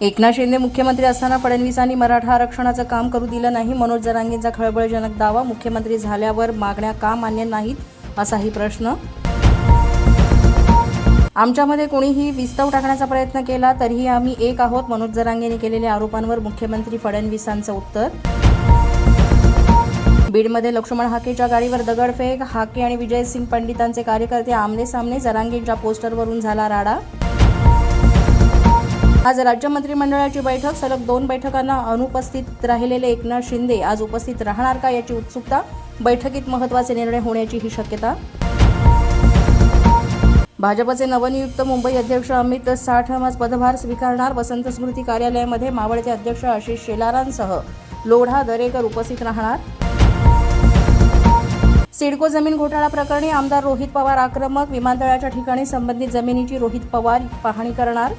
एकनाथ शिंदे मुख्यमंत्री असताना फडणवीसांनी मराठा आरक्षणाचं काम करू दिलं नाही. मनोज जरांगेंचा खळबळजनक दावा मुख्यमंत्री झाल्यावर मागण्या का मान्य नाहीत असाही प्रश्न. आमच्यामध्ये कोणीही विस्तव टाकण्याचा प्रयत्न केला तरीही आम्ही एक आहोत मनोज जरांगेंनी केलेल्या आरोपांवर मुख्यमंत्री फडणवीसांचं उत्तर. बीडमध्ये लक्ष्मण हाकेच्या गाडीवर दगडफेक हाके आणि विजयसिंग पंडितांचे कार्यकर्ते आमने सामने जरांगेंच्या पोस्टरवरून झाला राडा. आज राज्य मंत्रिमंडळाची बैठक सलग दोन बैठकांना अनुपस्थित राहिलेले एकनाथ शिंदे आज उपस्थित राहणार का याची उत्सुकता? बैठकीत महत्त्वाचे निर्णय होण्याची ही शक्यता? भाजपचे नवनियुक्त मुंबई अध्यक्ष अमित साठम आज पदभार स्वीकारणार. वसंत स्मृती कार्यालयामध्ये मावळचे अध्यक्ष आशिष शेलारांसह लोढा दरेकर उपस्थित राहणार. सिडको जमीन घोटाळा प्रकरणी आमदार रोहित पवार आक्रमक. विमानतळाच्या ठिकाणी संबंधित जमिनीची रोहित पवार पाहणी करणार.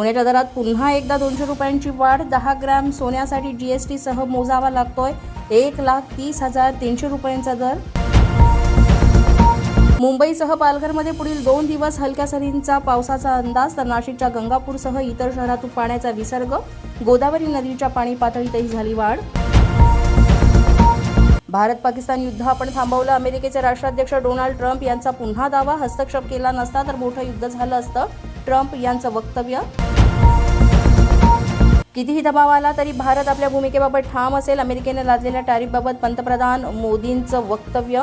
सोन्याच्या दरात पुन्हा एकदा दोनशे रुपयांची वाढ. दहा ग्रॅम सोन्यासाठी जी एस सह मोजावा लागतोय. एक लाख तीस हजार तीनशे रुपयांचा दर. मुंबईसह पालघरमध्ये पुढील दोन दिवस हलक्या सरींचा पावसाचा अंदाज तर नाशिकच्या गंगापूरसह इतर शहरातून पाण्याचा विसर्ग. गोदावरी नदीच्या पाणी पातळीतही झाली वाढ. भारत पाकिस्तान युद्ध आपण थांबवलं. अमेरिकेचे राष्ट्राध्यक्ष डोनाल्ड ट्रम्प यांचा पुन्हा दावा. हस्तक्षेप केला नसता तर मोठं युद्ध झालं असतं. ट्रम्प यांचं वक्तव्य कितीही दबाव आला तरी भारत आपल्या भूमिकेबाबत ठाम असेल. अमेरिकेने लादलेल्या टॅरिफबाबत पंतप्रधान मोदींचं वक्तव्य.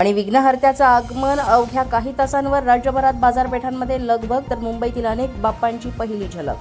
आणि विघ्नहर्त्याचं आगमन अवघ्या काही तासांवर राज्यभरात बाजारपेठांमध्ये लगबग तर मुंबईतील अनेक बाप्पांची पहिली झलक.